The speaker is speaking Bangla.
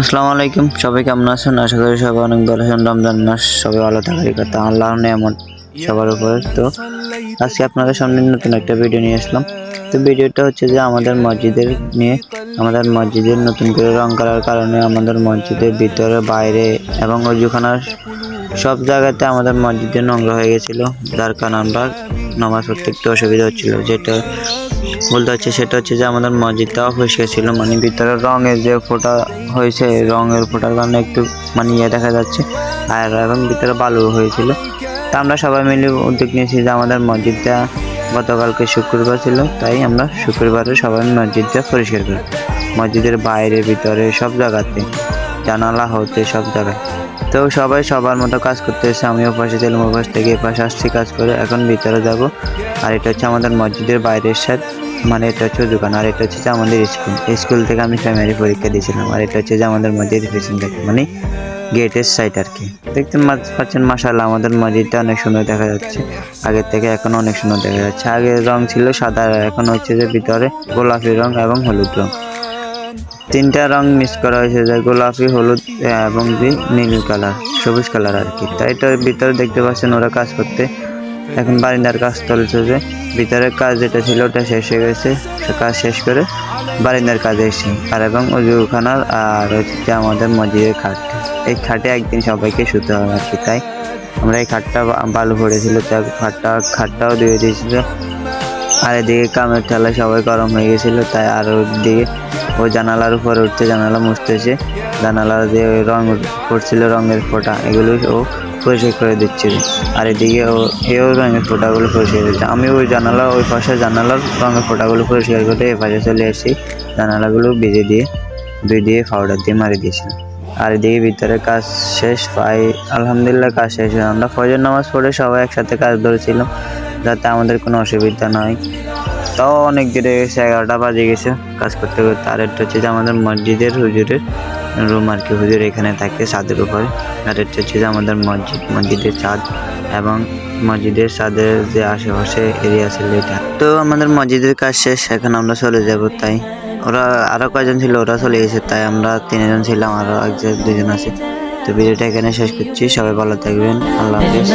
আসসালামু আলাইকুম। সবাই কেমন আছেন? আশা করি সবাই অনেক ভালো আছেন। রমজান মাস সবাই ভালো থাকারই কথা আল্লাহ নিয়ামত সবার উপরে। তো আজকে আপনাদের সামনে নতুন একটা ভিডিও নিয়ে আসলাম। তো ভিডিওটা হচ্ছে যে আমাদের মসজিদের নিয়ে, আমাদের মসজিদের নতুন করে রং করার কারণে আমাদের মসজিদের ভিতরে, বাইরে এবং অজুখানার সব জায়গাতে আমাদের মসজিদে নোংরা হয়ে গেছিল। যার কারণে আমরা নামাজ পড়তে একটু অসুবিধা হচ্ছিল। যেটা বলতে হচ্ছে সেটা হচ্ছে যে আমাদের মসজিদটাও অপরিষ্কার ছিল মানে ভিতরে রঙের যে ফোঁটা হয়েছে, রঙের ফোঁটার কারণে একটু মানে ইয়ে দেখা যাচ্ছে, আর এবং ভিতরে বালু হয়েছিল। তা আমরা সবাই মিলে উদ্যোগ নিয়েছি যে আমাদের মসজিদটা গতকালকে শুক্রবার ছিল, তাই আমরা শুক্রবারে সবাই মসজিদটা পরিষ্কার করি। মসজিদের বাইরে, ভিতরে, সব জায়গাতে। জানালা হতে সব জায়গায়। তো সবাই সবার মতো কাজ করতে এসে আমিও পাশে ছিলাম, ও পাশ থেকে এ পাশে আসছি কাজ করে। এখন ভিতরে যাব। আর এটা হচ্ছে আমাদের মসজিদের বাইরের সাইড মানে এটা হচ্ছে দোকান। আর এটা হচ্ছে আমাদের স্কুল। স্কুল থেকে আমি প্রাইমারি পরীক্ষা দিয়েছিলাম। আর এটা হচ্ছে যে আমাদের মসজিদ পেছন থেকে মানে গেটের সাইড আর কি। দেখতে পাচ্ছেন মাসাল্লাহ আমাদের মসজিদটা অনেক সুন্দর দেখা যাচ্ছে। আগের থেকে এখন অনেক সুন্দর দেখা যাচ্ছে। আগে রং ছিল সাদা এখন হচ্ছে যে ভিতরে গোলাপি রং এবং হলুদ রং। তিনটা রং মিক্স করা হয়েছে, যে গোলাপি, হলুদ এবং যে নীল কালার, সবুজ কালার আর কি। তাই এটার ভিতরে দেখতে পাচ্ছেন ওরা কাজ করতে। এখন বারিন্দার কাজ চলছে যে ভিতরের কাজ যেটা ছিল ওটা শেষ হয়ে গেছে কাজ শেষ করে বারিন্দার কাজে এসেছি। আর এবং অজুখানার আর হচ্ছে আমাদের মসজিদের খাট। এই খাটে একদিন সবাইকে শুতে হবে আর কি, তাই আমরা এই খাটটা বালু পড়েছিল তাই খাটটা, খাটটাও দিয়ে দিয়েছিল। আর এদিকে কামের ঠেলায় সবাই গরম হয়ে গেছিল, তাই আর ওদিকে ও জানালার উপরে উঠতে জানালা মুছতেছে। জানালার যে রং পড়ছিল রঙের ফোঁটা, এগুলো ও পরিষ্কার করে দিচ্ছিল। আর এদিকে ও, এও রঙের ফোঁটাগুলো পরিষ্কার দিচ্ছে আমি ওই জানালা, ওই পাশে জানালার রঙের ফোঁটাগুলো পরিষ্কার করে এ পাশে চলে এসেছি জানালাগুলো বেঁধে দিয়ে দুই দিয়ে পাউডার দিয়ে মারি দিয়েছিলাম। আর এদিকে ভিতরে কাজ শেষ পাই আলহামদুলিল্লাহ কাজ শেষ আমরা ফজর নামাজ পড়ে সবাই একসাথে কাজ ধরেছিলাম। যাতে আমাদের কোনো অসুবিধা না হয় তাও অনেক দেরি হয়ে গেছে, এগারোটা বাজে গেছে কাজ করতে করতে। আর একটা হচ্ছে যে আমাদের মসজিদের হুজুরের রুম আর কি, হুজুর এখানে থাকে ছাদের উপরে। আর একটা হচ্ছে যে আমাদের মসজিদ, মসজিদের ছাদ এবং মসজিদের ছাদের যে আশেপাশে এরিয়া ছিল এটা তো আমাদের মসজিদের কাজ শেষ, এখন আমরা চলে যাব, তাই ওরা আরও কয়জন ছিল? ওরা চলে গেছে, তাই আমরা তিনজন ছিলাম আরও একজন, দুজন আছে। তো ভিডিওটা এখানে শেষ করছি, সবাই ভালো থাকবেন, আল্লাহ হাফিজ।